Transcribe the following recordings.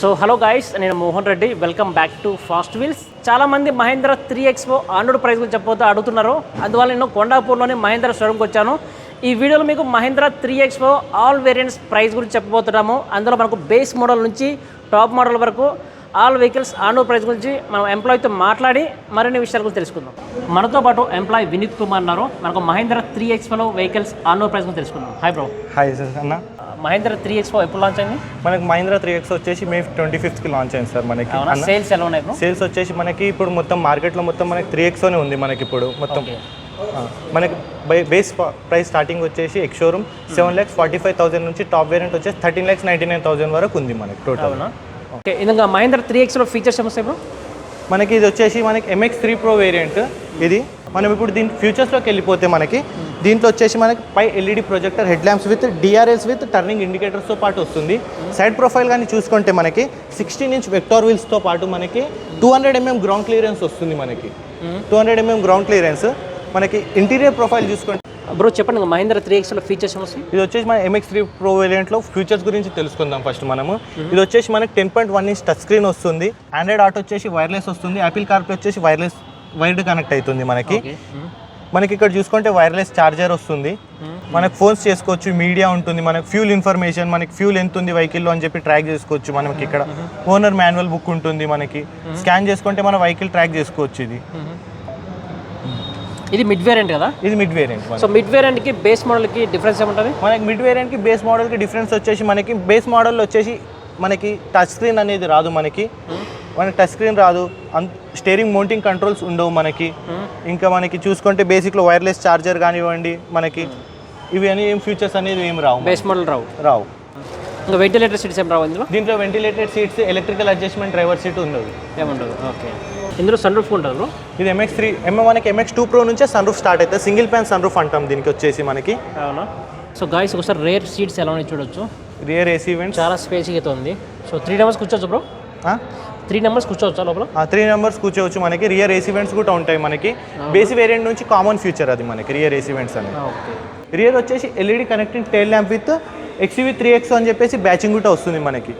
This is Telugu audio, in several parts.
సో హలో గాయస్ నేను Mohan Reddy. Welcome back to fast wheels చాలా మంది Mahindra three XO on road price గురించి చెప్పబోతే అడుగుతున్నారు. అందువల్ల నేను కొండాపూర్లోని మహేంద్ర షోరూమ్కి వచ్చాను. ఈ వీడియోలో మీకు Mahindra three XO all variants price గురించి చెప్పబోతున్నాము. అందులో మనకు బేస్ మోడల్ నుంచి టాప్ మోడల్ వరకు all vehicles on road price గురించి మనం ఎంప్లాయీతో మాట్లాడి మరిన్ని విషయాల గురించి తెలుసుకుందాం. మనతో పాటు ఎంప్లాయ్ వినీత్ కుమార్ ఉన్నారు. మనకు మహేంద్ర త్రీ ఎక్స్పోలో వెహికల్స్ ఆండ్రాయిడ్ ప్రైస్ గురించి తెలుసుకుందాం. హాయ్ బ్రో హాయ్ సార్ అన్న మహేంద్ర త్రీ ఎక్స్పో ఎప్పుడు లాంచ్ అయింది? మనకి మహీంద్రా త్రీ ఎక్స్ వచ్చేసి మే ట్వంటీ ఫిఫ్త్కి లాంచ్ అయింది సార్ మనకి. సేల్స్ ఎలా ఉన్నాయి సేల్స్ వచ్చేసి మనకి ఇప్పుడు మొత్తం మార్కెట్లో మొత్తం మనకి త్రీ ఎక్స్లోనే ఉంది మనకి ఇప్పుడు మొత్తం. మనకి బేస్ ప్రైస్ స్టార్టింగ్ వచ్చేసి ex showroom seven lakhs forty five thousand నుంచి టాప్ వేరియంట్ వచ్చేసి thirteen lakhs ninety nine thousand వరకు ఉంది మనకి టోటల్ ఓకే ఇంకా మహేంద్ర త్రీ ఎక్స్లో ఫీచర్స్ ఏమొస్తాయి బ్రో మనకి ఇది వచ్చేసి మనకి ఎంఎక్స్ త్రీ ప్రో వేరియంట్ ఇది. మనం ఇప్పుడు దీని ఫ్యూచర్స్లోకి వెళ్ళిపోతే మనకి దీంట్లో వచ్చేసి మనకి పై LED projector head lamps with DRLs with turning ఇండికేటర్స్తో పాటు వస్తుంది. సైడ్ ప్రొఫైల్ కానీ చూసుకుంటే మనకి సిక్స్టీన్ ఇంచ్ వెక్టార్ వీల్స్తో పాటు మనకి two hundred mm ground clearance వస్తుంది మనకి. Two hundred mm ground clearance మనకి ఇంటీరియర్ ప్రొఫైల్ చూసుకుంటే బ్రో చెప్పండి మహేంద్ర త్రీ ఎక్స్లో ఫీచర్స్ ఇది వచ్చేసి మన ఎంఎక్స్ త్రీ ప్రో వేరియంట్లో ఫ్యూచర్స్ గురించి తెలుసుకుందాం ఫస్ట్ మనము. ఇది వచ్చేసి మనకి ten point one inch touch screen వస్తుంది. ఆండ్రాయిడ్ ఆటో వచ్చేసి వైర్లెస్ వస్తుంది. యాపిల్ కార్ప్లే వచ్చేసి వైర్లెస్ వైర్డ్ కనెక్ట్ అవుతుంది మనకి. మనకి ఇక్కడ చూసుకుంటే వైర్లెస్ ఛార్జర్ వస్తుంది. మనకి ఫోన్స్ చేసుకోవచ్చు మీడియా ఉంటుంది మనకి ఫ్యూల్ ఇన్ఫర్మేషన్ మనకి ఫ్యూల్ ఎంత ఉంది వెహికల్లో అని చెప్పి ట్రాక్ చేసుకోవచ్చు మనకి ఇక్కడ. ఓనర్ మాన్యువల్ బుక్ ఉంటుంది మనకి. స్కాన్ చేసుకుంటే మన వెహికల్ ట్రాక్ చేసుకోవచ్చు ఇది. ఇది మిడ్ వేరియంట్ కదా? ఇది మిడ్ వేరియంట్ సో మిడ్ వేరియంట్కి బేస్ మోడల్కి డిఫరెన్స్ ఏముంటుంది? మనకి మిడ్ వేరియంట్కి బేస్ మోడల్కి డిఫరెన్స్ వచ్చేసి మనకి బేస్ మోడల్ వచ్చేసి మనకి టచ్ స్క్రీన్ అనేది రాదు మనకి. మనకి టచ్ స్క్రీన్ రాదు. స్టీరింగ్ మౌంటింగ్ కంట్రోల్స్ ఉండవు మనకి. ఇంకా మనకి చూసుకుంటే బేసిక్లో వైర్లెస్ ఛార్జర్ కానివ్వండి మనకి ఇవి అని ఏం ఫీచర్స్ అనేది ఏం రావు బేస్ మోడల్ రావు. రావు. ఇంకా వెంటిలేటర్ సీట్స్ ఏం రావు ఇందులో? దీంట్లో ventilated seats electrical adjustment driver seat ఉండదు. ఏముండదు? ఓకే ఇందులో సన్ రూఫ్ ఉంటుంది ఇది ఎంఎక్స్ త్రీ ఎంఏ మనకి ఎంఎక్స్ టూ ప్రో నుంచే సన్ రూఫ్ స్టార్ట్ అవుతుంది. సింగిల్ ప్యాన్ సన్ రూఫ్ అంటాం దీనికి వచ్చేసి మనకి. అవునా? సో గాయస్ ఒకసారి రేర్ సీట్స్ ఎలా ఉన్నాయి చూడొచ్చు? రియర్ ఏసీ ఈవెంట్స్ చాలా స్పేస్గా అయితే ఉంది. సో త్రీ నెంబర్స్ కూర్చోవచ్చు బ్రో త్రీ నెంబర్స్ కూర్చోవచ్చా లోపల? త్రీ నెంబర్స్ కూర్చోవచ్చు మనకి. రియర్ ఏసీ ఈవెంట్స్ కూడా ఉంటాయి మనకి. బేసి వేరియంట్ నుంచి కామన్ ఫీచర్ అది మనకి రియర్ ఏసీ ఈవెంట్స్ అనేది. ఓకే. రియర్ వచ్చేసి LED connecting tail lamp with XV three X అని చెప్పేసి బ్యాచింగ్ కూడా వస్తుంది మనకి.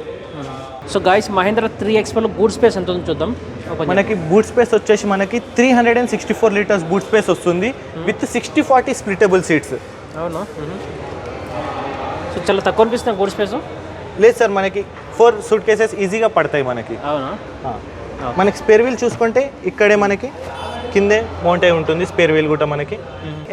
సో గాయస్ మహేంద్ర త్రీ ఎక్స్పీలో బూట్ స్పేస్ ఎంత ఉందో చూద్దాం. మనకి బూట్ స్పేస్ వచ్చేసి మనకి three hundred and sixty four litres boot space వస్తుంది with sixty forty splittable seats అవునా? సో చాలా తక్కువ అనిపిస్తుంది బూట్ స్పేస్ లేదు సార్ మనకి ఫోర్ సూట్ కేసెస్ ఈజీగా పడతాయి మనకి. అవునా. మనకి స్పేర్ వీల్ చూసుకుంటే ఇక్కడే మనకి కిందే మౌంట్ ఉంటుంది స్పేర్ వీల్ కూడా మనకి.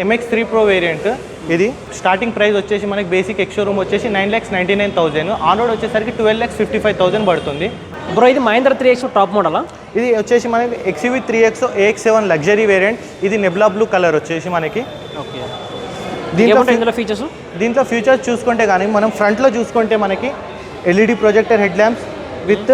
ఎంఎక్స్ త్రీ ప్రో వేరియంట్ ఇది స్టార్టింగ్ ప్రైస్ వచ్చేసి మనకి బేసిక్ ఎక్స్ షోరూమ్ వచ్చేసి nine lakhs ninety nine thousand on road వచ్చేసరికి twelve lakhs fifty five thousand పడుతుంది. బ్రో ఇది మహేంద్ర త్రీ ఎక్స్ టాప్ మోడలా ఇది వచ్చేసి మనకి XUV three X AX seven luxury variant ఇది నెబ్లా బ్లూ కలర్ వచ్చేసి మనకి. ఓకే. దీంట్లో ఫీచర్స్ దీంట్లో ఫీచర్స్ చూసుకుంటే కానీ మనం ఫ్రంట్లో చూసుకుంటే మనకి LED projector head lamps with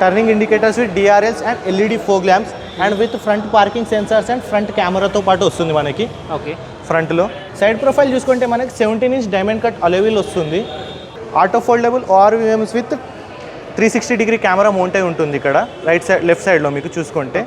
turning indicators with DRLs and LED fog lamps and with front parking sensors and front కెమెరాతో పాటు వస్తుంది మనకి. ఓకే ఫ్రంట్లో సైడ్ ప్రొఫైల్ చూసుకుంటే మనకి seventeen inch diamond cut alloy wheel వస్తుంది. Auto foldable ORVMs with three sixty degree camera mount ఉంటుంది ఇక్కడ. రైట్ సైడ్ లెఫ్ట్ సైడ్లో మీకు చూసుకుంటే.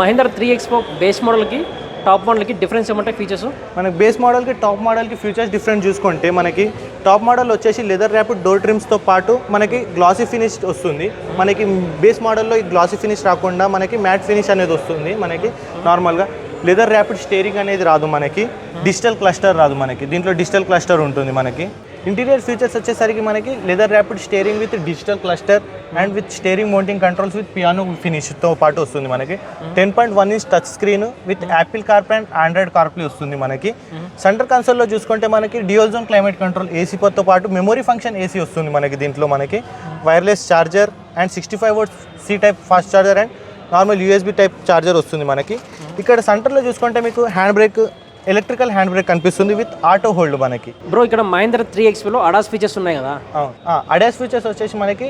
మహేంద్ర త్రీ ఎక్స్పో బేస్ మోడల్కి టాప్ మోడల్కి డిఫరెన్స్ ఏమంటాయి ఫీచర్స్ మనకి బేస్ మోడల్కి టాప్ మోడల్కి ఫీచర్స్ డిఫరెంట్ చూసుకుంటే మనకి టాప్ మోడల్ వచ్చేసి లెదర్ ర్యాపిడ్ డోర్ ట్రిమ్స్తో పాటు మనకి గ్లాసీ ఫినిష్ వస్తుంది. మనకి బేస్ మోడల్లో ఈ గ్లాసీ ఫినిష్ రాకుండా మనకి మ్యాట్ ఫినిష్ అనేది వస్తుంది మనకి నార్మల్గా లెదర్ ర్యాపిడ్ స్టేరింగ్ అనేది రాదు మనకి. డిజిటల్ క్లస్టర్ రాదు మనకి. దీంట్లో డిజిటల్ క్లస్టర్ ఉంటుంది మనకి. ఇంటీరియర్ ఫీచర్స్ వచ్చేసరికి మనకి leather wrapped steering with digital cluster and with steering mounting controls with piano ఫినిష్తో పాటు వస్తుంది మనకి. Ten point one inch touch screen with Apple CarPlay and Android CarPlay వస్తుంది మనకి. సెంటర్ కన్సోల్లో చూసుకుంటే మనకి డియోల్ జోన్ క్లైమేట్ కంట్రోల్ ఏసీతో పాటు మెమొరీ ఫంక్షన్ ఏసీ వస్తుంది మనకి దీంట్లో మనకి. Wireless charger and sixty five watts C type fast charger and normal USB type charger వస్తుంది మనకి. ఇక్కడ సెంటర్లో చూసుకుంటే మీకు hand brake electrical hand brake కనిపిస్తుంది విత్ ఆటో హోల్డ్ మనకి. బ్రో ఇక్కడ మహేంద్ర త్రీ ఎక్స్పీలో అడాస్ ఫీచర్స్ ఉన్నాయి కదా? అడాస్ ఫీచర్స్ వచ్చేసి మనకి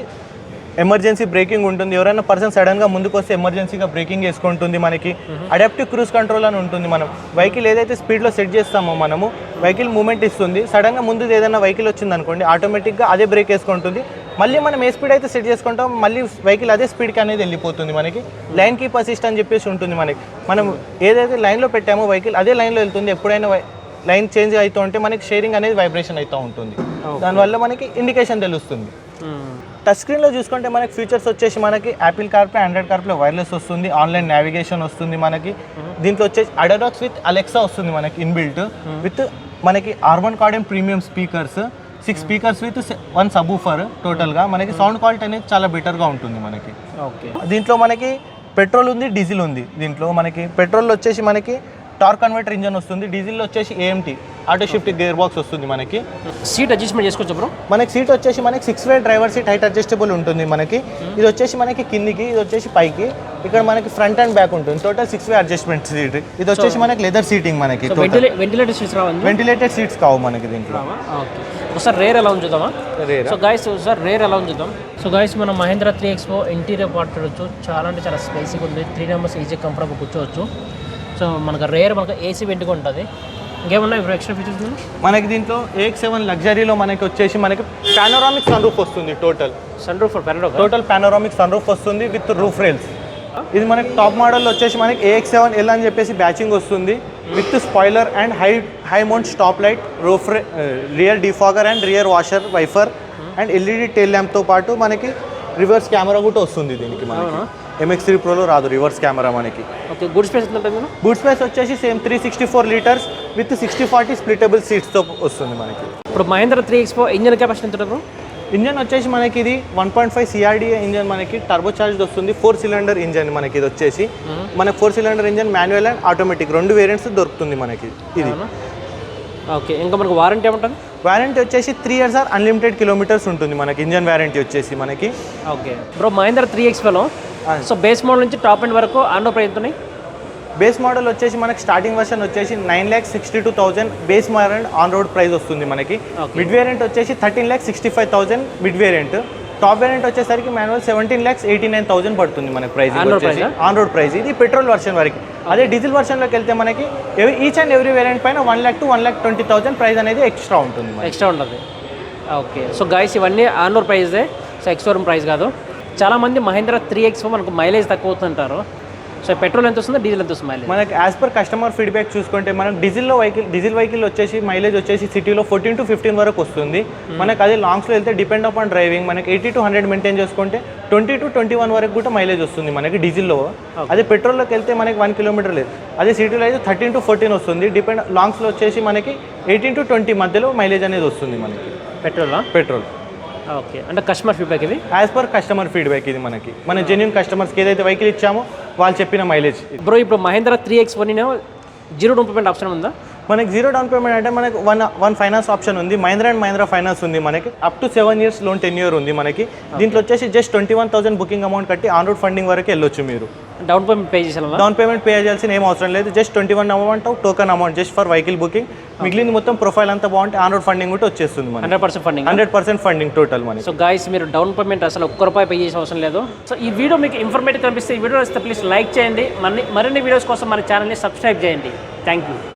ఎమర్జెన్సీ బ్రేకింగ్ ఉంటుంది. ఎవరైనా పర్సన్ సడన్గా ముందుకు వస్తే ఎమర్జెన్సీగా బ్రేకింగ్ వేసుకుంటుంది మనకి. అడాప్టివ్ క్రూజ్ కంట్రోల్ అని ఉంటుంది మనం. వెహికల్ ఏదైతే స్పీడ్లో సెట్ చేస్తామో మనము వెహికల్ మూమెంట్ ఇస్తుంది. సడన్గా ముందు ఏదైనా వెహికల్ వచ్చింది అనుకోండి ఆటోమేటిక్గా అదే బ్రేక్ వేసుకుంటుంది. మళ్ళీ మనం ఏ స్పీడ్ అయితే సెట్ చేసుకుంటాం మళ్ళీ వెహికల్ అదే స్పీడ్కి అనేది వెళ్ళిపోతుంది మనకి. లైన్ కీప్ అసిస్ట్ అని చెప్పేసి ఉంటుంది మనకి. మనం ఏదైతే లైన్లో పెట్టామో వెహికల్ అదే లైన్లో వెళ్తుంది. ఎప్పుడైనా లైన్ చేంజ్ అవుతూ ఉంటే మనకి షేరింగ్ అనేది వైబ్రేషన్ అవుతూ ఉంటుంది. దానివల్ల మనకి ఇండికేషన్ తెలుస్తుంది. టచ్ స్క్రీన్లో చూసుకుంటే మనకి ఫీచర్స్ వచ్చేసి మనకి Apple CarPlay Android CarPlay wireless వస్తుంది. ఆన్లైన్ నావిగేషన్ వస్తుంది మనకి. దీంట్లో వచ్చేసి అడడాక్స్ విత్ అలెక్సా వస్తుంది మనకి ఇన్బిల్ట్ విత్ మనకి Harman Kardon premium speakers six speakers with one subwoofer టోటల్గా మనకి సౌండ్ క్వాలిటీ అనేది చాలా బెటర్గా ఉంటుంది మనకి. ఓకే దీంట్లో మనకి పెట్రోల్ ఉంది డీజిల్ ఉంది. దీంట్లో మనకి పెట్రోల్ వచ్చేసి మనకి టార్క్ కన్వర్టర్ ఇంజన్ వస్తుంది డీజిల్ వచ్చేసి AMT auto shift gear box వస్తుంది మనకి. సీట్ అడ్జస్ట్మెంట్ చేసుకోవచ్చు బ్రో? మనకి సీట్ వచ్చేసి మనకి six way driver seat height adjustable ఉంటుంది మనకి. ఇది వచ్చేసి మనకి కిందికి ఇది వచ్చేసి పైకి. ఇక్కడ మనకి ఫ్రంట్ అండ్ బ్యాక్ ఉంటుంది. Total six way adjustment seat ఇది వచ్చేసి మనకి లెదర్ సీటింగ్ మనకి సీట్స్ వెంటిలేటెడ్ సీట్స్ కావు మనకి దీంట్లో. ఓకే ఒకసారి రేర్ ఎలా ఉంచుదామా రేరా? సో గాయస్ సార్ రేర్ ఎలా ఉంచుదాం సో గాయస్ మనం Mahindra three XO interior part చూడొచ్చు. చాలా అంటే చాలా స్పేసీగా ఉంది. త్రీ నెంబర్స్ ఈజీ కంఫర్టబుల్ కూర్చోవచ్చు. సో మనకు రేర్ మనకు ఏసీ వెంట్గా ఉంటుంది. ఇంకేమన్నా ఇప్పుడు ఎక్స్ట్రా ఫీచర్స్ ఉన్నాయి మనకి దీంట్లో ఏక్ సెవెన్ లగ్జరీలో మనకి వచ్చేసి మనకి పానోరామిక్ సన్ రూఫ్ వస్తుంది total sun roof total panoramic sun roof వస్తుంది విత్ రూఫ్ రైల్స్ ఇది మనకి టాప్ మోడల్ వచ్చేసి మనకి ఏఎక్స్ సెవెన్ ఎల్ అని చెప్పేసి బ్యాచింగ్ వస్తుంది. With spoiler and high high mount stop light roof rear defogger and rear washer wiper and LED tail ల్యాంప్తో పాటు మనకి రివర్స్ కెమెరా కూడా వస్తుంది దీనికి మనకి? ఎంఎక్స్ త్రీ ప్రోలో రాదు రివర్స్ కెమెరా మనకి. Okay good space boot space వచ్చేసి same three sixty four litres with sixty forty splittable సీట్స్తో వస్తుంది మనకి. ఇప్పుడు Mahindra three XO engine capacity ఎంత ఇంజన్ వచ్చేసి మనకి ఇది one point five CRDA engine మనకి టర్బో చార్జ్ వస్తుంది. ఫోర్ సిలిండర్ ఇంజన్ మనకి ఇది వచ్చేసి. మనకి four cylinder engine manual and automatic రెండు వేరియంట్స్ దొరుకుతుంది మనకి ఇది. ఓకే ఇంకా మనకు వారంటీ ఏముంటుంది వారంటీ వచ్చేసి three years or unlimited kilometres ఉంటుంది మనకి. ఇంజన్ వారంటీ వచ్చేసి మనకి. ఓకే. బ్రో మహేంద్ర త్రీ ఎక్స్పోలో సో బేస్ మోడల్ నుంచి టాప్ ఎండ్ వరకు ఆండో ప్రైస్ ఉన్నాయి? బేస్ మోడల్ వచ్చేసి మనకి స్టార్టింగ్ వర్షన్ వచ్చేసి nine lakhs sixty two thousand base model on road price వస్తుంది మనకి. మిడ్ వేరియంట్ వచ్చేసి thirteen lakhs sixty five thousand mid variant. Top variant వచ్చేసరికి manual seventeen lakhs eighty nine thousand పడుతుంది మనకి ప్రైస్? ఆన్ రోడ్ ప్రైస్ ఇది పెట్రోల్ వర్షన్ వరకు. అదే డీజిల్ వర్షన్లోకి వెళ్తే మనకి ఈచ్ అండ్ ఎవ్రీ వేరియంట్ పైన one lakh to one lakh twenty thousand price అనేది ఎక్స్ట్రా ఉంటుంది ఎక్స్ట్రా ఉంటుంది. ఓకే. సో గాయస్ ఇవన్నీ ఆన్రోడ్ ప్రైజే సో ఎక్స్షోరూమ్ ప్రైస్ కాదు. చాలామంది మహేంద్ర త్రీ ఎక్స్పో మనకు మైలేజ్ తక్కువ అవుతుంటారు. సో పెట్రోల్ ఎంత వస్తుంది డీజిల్ ఎంత వస్తుంది మైలేజ్ మనకి యాజ్ పర్ కస్టమర్ ఫీడ్బ్యాక్ చూసుకుంటే మనకి డీజిల్లో వెహికల్ డీజిల్ వెహికల్ వచ్చేసి మైలేజ్ వచ్చేసి సిటీలో ఫోర్టీన్ టు ఫిఫ్టీన్ వరకు వస్తుంది. మనకి అదే లాంగ్స్లో వెళ్తే డిపెండ్ అపాన్ డ్రైవింగ్ మనకి ఎయిటీ టు హండ్రెడ్ మెయింటైన్ చేసుకుంటే ట్వంటీ టు ట్వంటీ వన్ వరకు కూడా మైలేజ్ వస్తుంది మనకి డీజిల్లో అదే పెట్రోల్లోకి వెళ్తే మనకి వన్ కిలోమీటర్ లేదు. అదే సిటీలో అయితే థర్టీన్ టు ఫోర్టీన్ వస్తుంది. డిపెండ్ లాంగ్స్లో వచ్చేసి మనకి ఎయిటీన్ టు ట్వంటీ మధ్యలో మైలేజ్ అనేది వస్తుంది మనకి. పెట్రోలా? పెట్రోల్. ఓకే. అంటే కస్టమర్ ఫీడ్బ్యాక్ ఇది? యాజ్ పర్ కస్టమర్ ఫీడ్బ్యాక్ ఇది మనకి. మన జెన్యున్ కస్టమర్స్కి ఏదైతే వెహికల్ ఇచ్చామో వాళ్ళు చెప్పిన మైలేజ్ బ్రో ఇప్పుడు Mahindra three X one zero down payment option ఉందా? మనకి జీరో డౌన్ పేమెంట్ అంటే మనకి వన్ వన్ ఫైనాన్స్ ఆప్షన్ ఉంది. మహేంద్ర అండ్ మహేంద్ర ఫైనాన్స్ ఉంది మనకి. Up to seven years loan ten year ఉంది మనకి. దీంట్లో వచ్చేసి just twenty one thousand booking amount కట్టి ఆన్ రోడ్ ఫండింగ్ వరకు వెళ్ళొచ్చు మీరు. డౌన్ పేమెంట్ పే చేసేలా డౌన్ పేమెంట్ పే చేయాల్సిన ఏం అవసరం లేదు. Just twenty one amount token amount just for vehicle booking మిగిలింది మొత్తం ప్రొఫైల్ అంతా బాగుంటే ఆన్ రోడ్ ఫండింగ్ కూడా వచ్చేస్తుంది మనకి. Hundred percent funding hundred percent funding total మనకి. సో గాయస్ మీరు డౌన్ పేమెంట్ అసలు ఒక్క రూపాయి పే చేసే అవసరం లేదు. సో ఈ వీడియో మీకు ఇన్ఫర్మేటివ్ కనిపిస్తే ఈ వీడియో వస్తే ప్లీజ్ లైక్ చేయండి. మరిన్ని మరిన్ని వీడియోస్ కోసం మన ఛానల్ని సబ్స్క్రైబ్ చేయండి. Thank you